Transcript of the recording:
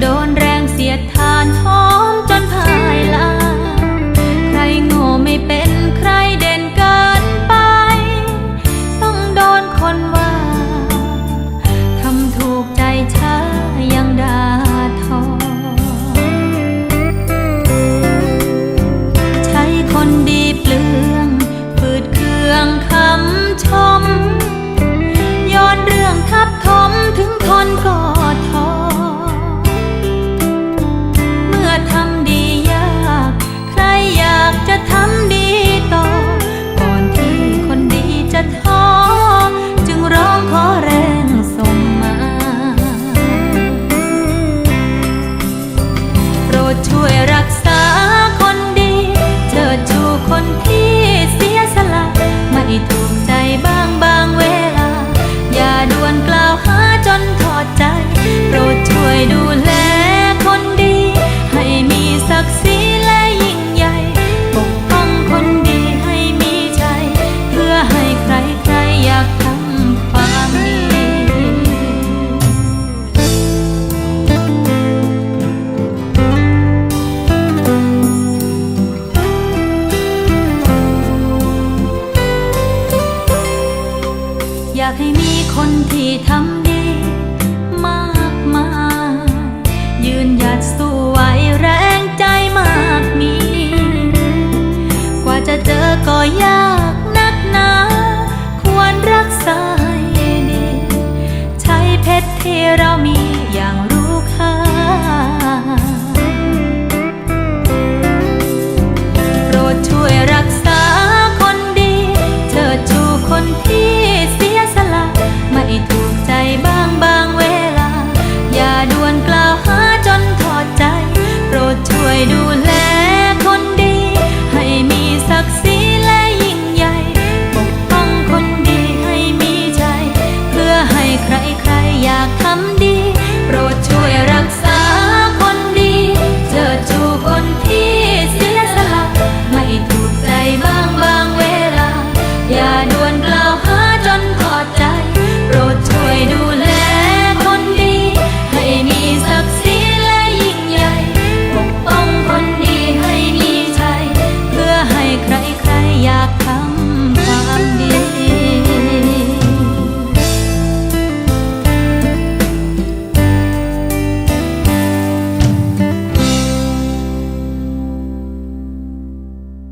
โดนแรงเสียดทานหอมจนพ่ายลา ใครโง่ไม่เป็นใครเด่นเกินไป ต้องโดนคนว่า ทำถูกใจช้ายังด่าทอ ใช้คนดีเปลืองฝืดเคืองคำชม ย้อนเรื่องทับถมถึงคนกอดทอ คนที่ทำดีมากมายยืนหยัดสู้ไหวแรง not.